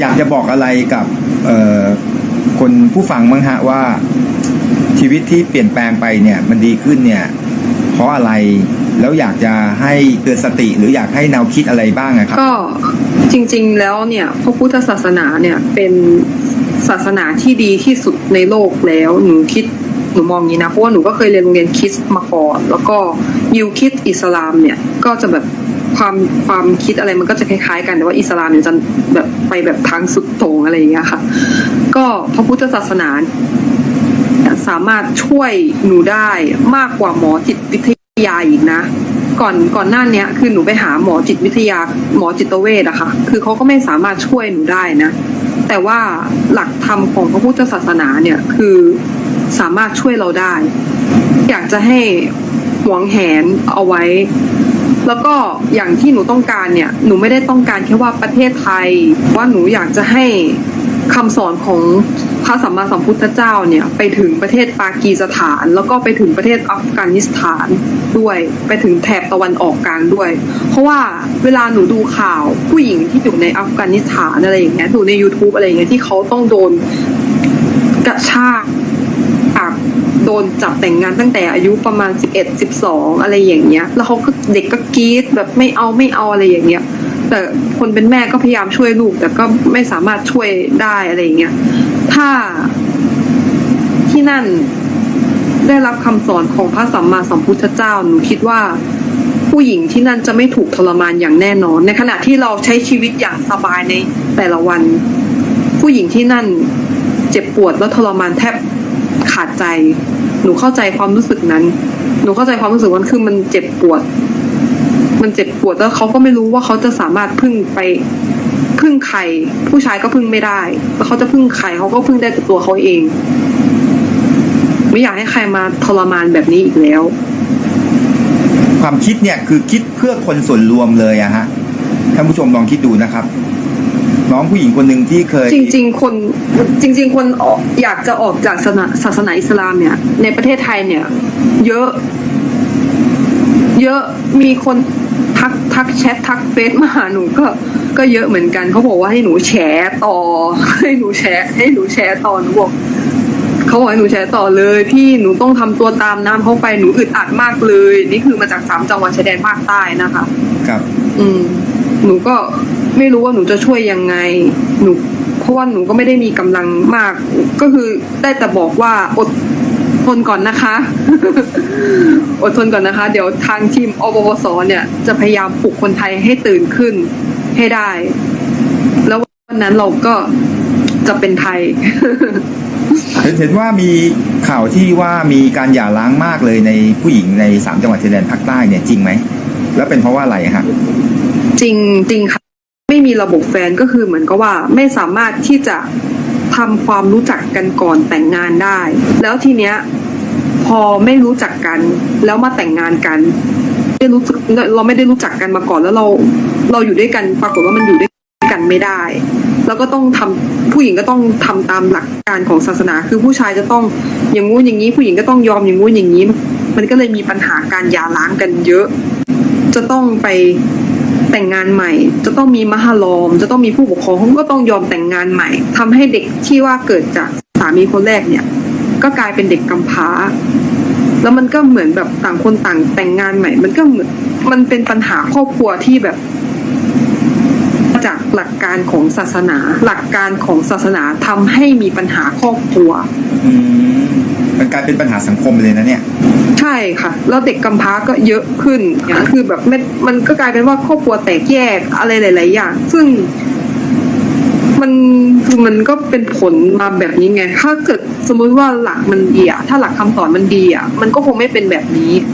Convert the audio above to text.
อยากจะบอกอะไรกับคนผู้ฟังบ้างฮะว่าชีวิตที่เปลี่ยนแปลงไปเนี่ยมันดีขึ้นเนี่ยเพราะอะไรแล้วอยากจะให้เตือนสติหรืออยากให้แนวคิดอะไรบ้างอะครับ ก็จริงๆแล้วเนี่ยพระพุทธศาสนาเนี่ยเป็นศาสนาที่ดีที่สุดในโลกแล้วหนูคิดหนูมองอย่างนี้นะเพราะว่าหนูก็เคยเรียนโรงเรียนคริสต์มาก่อนแล้วก็ยิวคิดอิสลามเนี่ยก็จะแบบ ความความคิดอะไรมันก็จะคล้ายๆ กันแต่ว่าอิสลามเนี่ยจะแบบไปแบบทางสุดโต่งอะไรอย่างเงี้ยค่ะ ก็พระพุทธศาสนาสามารถช่วยหนูได้มากกว่าหมอจิตวิทยาอีกนะ ก่อนก่อนหน้าเนี้ยคือหนูไปหาหมอจิตวิทยาหมอจิตเวชอะค่ะ คือเขาก็ไม่สามารถช่วยหนูได้นะ แต่ว่าหลักธรรมของพระพุทธศาสนาเนี่ยคือสามารถช่วยเราได้ อยากจะให้หวงแหนเอาไว้ แล้วก็อย่างที่หนูต้องการเนี่ย หนูไม่ได้ต้องการแค่ว่าประเทศไทย ว่าหนูอยากจะให้คำสอนของพระสัมมาสัมพุทธเจ้าเนี่ยไปถึงประเทศปากีสถาน แล้วก็ไปถึงประเทศอัฟกานิสถานด้วยไปถึงแถบตะวันออกกลางด้วย เพราะว่าเวลาหนูดูข่าวผู้หญิงที่อยู่ในอัฟกานิสถานอะไรอย่างเงี้ยดูใน YouTube อะไรอย่างเงี้ยที่เขาต้องโดนกระชาก นจับแต่งงานตั้งแต่อายุประมาณสิบเอ็ดสิบสองอะไรอย่างเงี้ย แล้วเขาก็เด็กก็กรีดแบบไม่เอาไม่เอาอะไรอย่างเงี้ย แต่คนเป็นแม่ก็พยายามช่วยลูก แต่ก็ไม่สามารถช่วยได้อะไรอย่างเงี้ย ถ้าที่นั่นได้รับคำสอนของพระสัมมาสัมพุทธเจ้าหนูคิดว่าผู้หญิงที่นั่นจะไม่ถูกทรมานอย่างแน่นอน ในขณะที่เราใช้ชีวิตอย่างสบายในแต่ละวัน ผู้หญิงที่นั่นเจ็บปวดและทรมานแทบขาดใจ หนูเข้าใจความรู้สึกนั้น หนูเข้าใจความรู้สึกว่าคือมันเจ็บปวด มันเจ็บปวดแล้วเขาก็ไม่รู้ว่าเขาจะสามารถพึ่งไปพึ่งใคร ผู้ชายก็พึ่งไม่ได้ แล้วเขาจะพึ่งใครเขาก็พึ่งได้แต่ตัวเขาเอง ไม่อยากให้ใครมาทรมานแบบนี้อีกแล้ว ความคิดเนี่ยคือคิดเพื่อคนส่วนรวมเลยอะฮะท่านผู้ชมลองคิดดูนะครับ น้องผู้หญิงคนหนึ่งที่เคย จริง ๆ คนจริง ๆ คนออกอยากจะออกจากศาสนาศาสนาอิสลามเนี่ย ในประเทศไทยเนี่ย เยอะ เยอะมีคนทักทักแชททักเฟซมาหาหนูก็ก็เยอะเหมือนกันเขาบอกว่าให้หนูแชร์ต่อ ให้หนูแชร์ให้หนูแชร์ต่อหนูบอกเขาบอกให้หนูแชร์ต่อเลย พี่หนูต้องทำตัวตามน้ำเขาไปหนูอึดอัดมากเลย นี่คือมาจากสามจังหวัดชายแดนภาคใต้นะคะ ครับ อืม หนูก็ไม่รู้ว่าหนูจะช่วยยังไง หนูเพราะว่าหนูก็ไม่ได้มีกำลังมาก ก็คือได้แต่บอกว่าอดทนก่อนนะคะ อดทนก่อนนะคะ เดี๋ยวทางทีมอปปสเนี่ย จะพยายามปลุกคนไทยให้ตื่นขึ้นให้ได้ แล้ววันนั้นเราก็จะเป็นไทยเห็นเห็นว่ามีข่าวที่ว่ามีการหย่าร้างมากเลยในผู้หญิงในสามจังหวัดชายแดนภาคใต้เนี่ยจริงไหม แล้วเป็นเพราะว่าอะไรฮะ จริงจริงค่ะ ไม่มีระบบแฟนก็คือเหมือนกับว่าไม่สามารถที่จะทำความรู้จักกันก่อนแต่งงานได้ แล้วทีเนี้ยพอไม่รู้จักกัน แล้วมาแต่งงานกันไม่รู้สึกเราไม่ได้รู้จักกันมาก่อนแล้วเราเราอยู่ด้วยกันปรากฏว่ามันอยู่ด้วยกันไม่ได้ แล้วก็ต้องทำผู้หญิงก็ต้องทำตามหลักการของศาสนา คือผู้ชายจะต้องอย่างงู้นอย่างนี้ ผู้หญิงก็ต้องยอมอย่างงู้นอย่างนี้ มันก็เลยมีปัญหาการหย่าร้างกันเยอะ จะต้องไป แต่งงานใหม่ จะต้องมีมหาลอม จะต้องมีผู้ปกครองเขาก็ต้องยอมแต่งงานใหม่ทำให้เด็กที่ว่าเกิดจากสามีคนแรกเนี่ย ก็กลายเป็นเด็กกำพร้า แล้วมันก็เหมือนแบบต่างคนต่างแต่งงานใหม่ มันก็เหมือนมันเป็นปัญหาครอบครัวที่แบบ กหลักการของศาสนา หลักการของศาสนาทำให้มีปัญหาครอบครัวอืมมันกลายเป็นปัญหาสังคมเลยนะเนี่ย ใช่ค่ะ แล้วเด็กกำพร้าก็เยอะขึ้นอย่างนั้นคือแบบไม่มันก็กลายเป็นว่าครอบครัวแตกแยกอะไรหลาย ๆ อย่าง ซึ่งมันคือมันก็เป็นผลมาแบบนี้ไง ถ้าเกิดสมมุติว่าหลักมันดีอะถ้าหลักคำสอนมันดีอะมันก็คงไม่เป็นแบบนี้อ